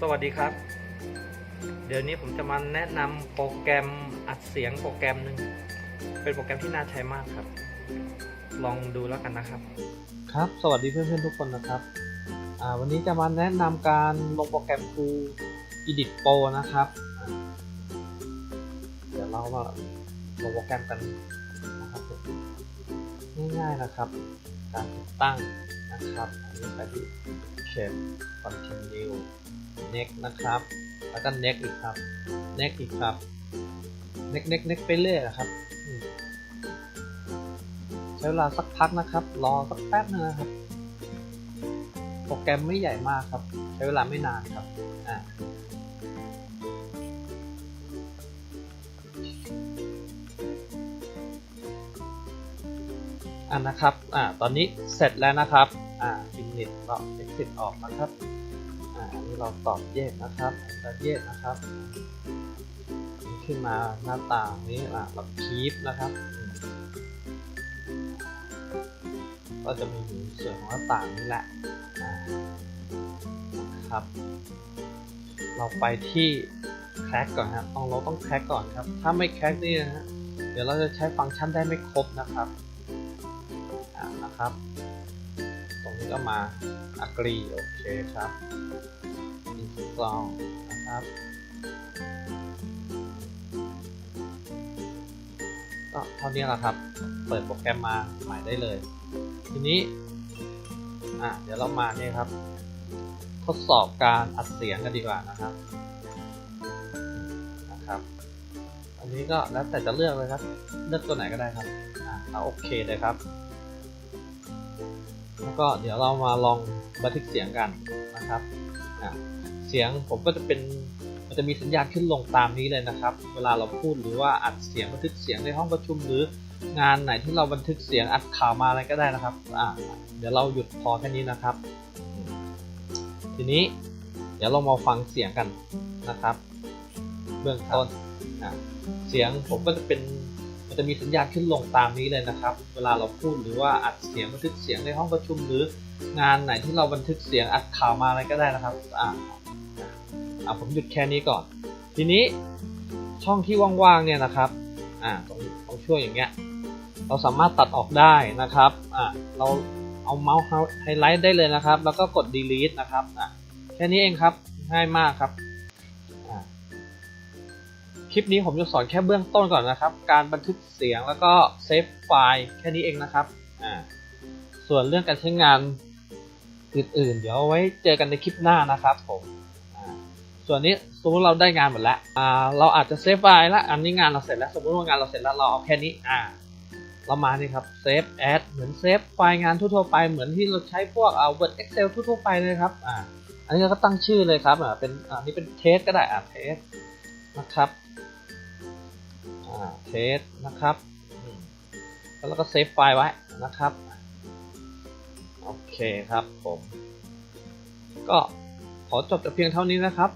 สวัสดีครับ เดี๋ยวนี้ผมจะมาแนะนำโปรแกรมอัดเสียงโปรแกรมหนึ่งเป็นโปรแกรมที่น่าใช้มากครับ ลองดูแล้วกันนะครับ ครับ สวัสดีเพื่อนๆทุกคนนะครับวันนี้จะมาแนะนำการลงโปรแกรมคือ Edit Pro นะครับ เดี๋ยวเรามาลงโปรแกรมกัน นะครับง่ายๆนะครับ การติดตั้งนะครับอันนี้ไปที่ Shape Continue Next นะครับ แล้วก็ Next อีกครับ Next อีกครับ Next Next Next ไปเรื่อยนะครับใช้เวลาสักพักนะครับ รอสักแป๊บนึงนะครับ โปรแกรมไม่ใหญ่มากครับ ใช้เวลาไม่นานครับอ่า อ่านะครับอ่าตอนนี้เสร็จแล้วนะครับอ่า Finish ก็ Exit ออกนะครับอ่าอันนี้เราตอบเยสนะครับตอบเยสนะครับขึ้นมาหน้าต่างนี้อ่าเราคีปนะครับ ก็จะมีอยู่ส่วนของหน้าต่างนี่แหละนะครับ เราไปที่แคร็กก่อนครับต้องเราต้องแคร็กก่อนครับ ถ้าไม่แคร็กนี่นะฮะเดี๋ยวเราจะใช้ฟังก์ชันได้ไม่ครบนะครับ อ่านะครับ ตรงนี้ก็มา agree โอเคครับ install นะครับ ก็เท่านี้แหละครับ เปิดโปรแกรมมาใหม่ได้เลย ทีนี้อะเดี๋ยวเรามาเนี่ยครับ ทดสอบการอัดเสียงกันดีกว่านะครับนะครับ อันนี้ก็แล้วแต่จะเลือกเลยครับ เลือกตัวไหนก็ได้ครับอะเอาโอเคเลยครับ แล้วก็เดี๋ยวเรามาลองบันทึกเสียงกันนะครับเสียงผมก็จะเป็นมันจะมีสัญญาณขึ้นลงตามนี้เลยนะครับ เวลาเราพูดหรือว่าอัดเสียงบันทึกเสียงในห้องประชุมหรืองานไหนที่เราบันทึกเสียงอัดข่าวมาอะไรก็ได้นะครับอะเดี๋ยวเราหยุดพอแค่นี้นะครับ ทีนี้เดี๋ยวเรามาฟังเสียงกันนะครับ เบื้องต้นเสียงผมก็จะเป็น มันจะมีสัญญาณขึ้นลงตามนี้เลยนะครับ เวลาเราพูดหรือว่าอัดเสียงบันทึกเสียงในห้องประชุมหรืองานไหนที่เราบันทึกเสียงอัดข่าวมาอะไรก็ได้นะครับอ่าอ่าผมหยุดแค่นี้ก่อน ทีนี้ช่องที่ว่างๆเนี่ยนะครับอ่าตรงตรงช่วงอย่างเงี้ยเราสามารถตัดออกได้นะครับอ่าเราเอาเมาส์ไฮไลท์ได้เลยนะครับ แล้วก็กด delete นะครับอ่าแค่นี้เองครับง่ายมากครับ คลิปนี้ผมจะสอนแค่เบื้องต้นก่อนนะครับ การบันทึกเสียงแล้วก็เซฟไฟล์แค่นี้เองนะครับ อ่า ส่วนเรื่องการใช้งานอื่นๆ เดี๋ยวไว้เจอกันในคลิปหน้านะครับผม ส่วนนี้สมมติเราได้งานหมดแล้ว อ่า เราอาจจะเซฟไฟล์ละ อันนี้งานเราเสร็จแล้ว สมมติว่างานเราเสร็จแล้วเราเอาแค่นี้ อ่า เรามานี่ครับเซฟแอดเหมือนเซฟไฟล์งานทั่วๆไปเหมือนที่เราใช้พวกเอา Word Excel ทั่วๆไปเลยครับ อ่า อันนี้ก็ตั้งชื่อเลยครับ อ่า เป็นอ่านี่เป็นเทสก็ได้ อ่า เทสนะครับ เทสนะครับแล้วก็เซฟไฟล์ไว้นะครับ โอเคครับผม ก็ขอจบแต่เพียงเท่านี้นะครับ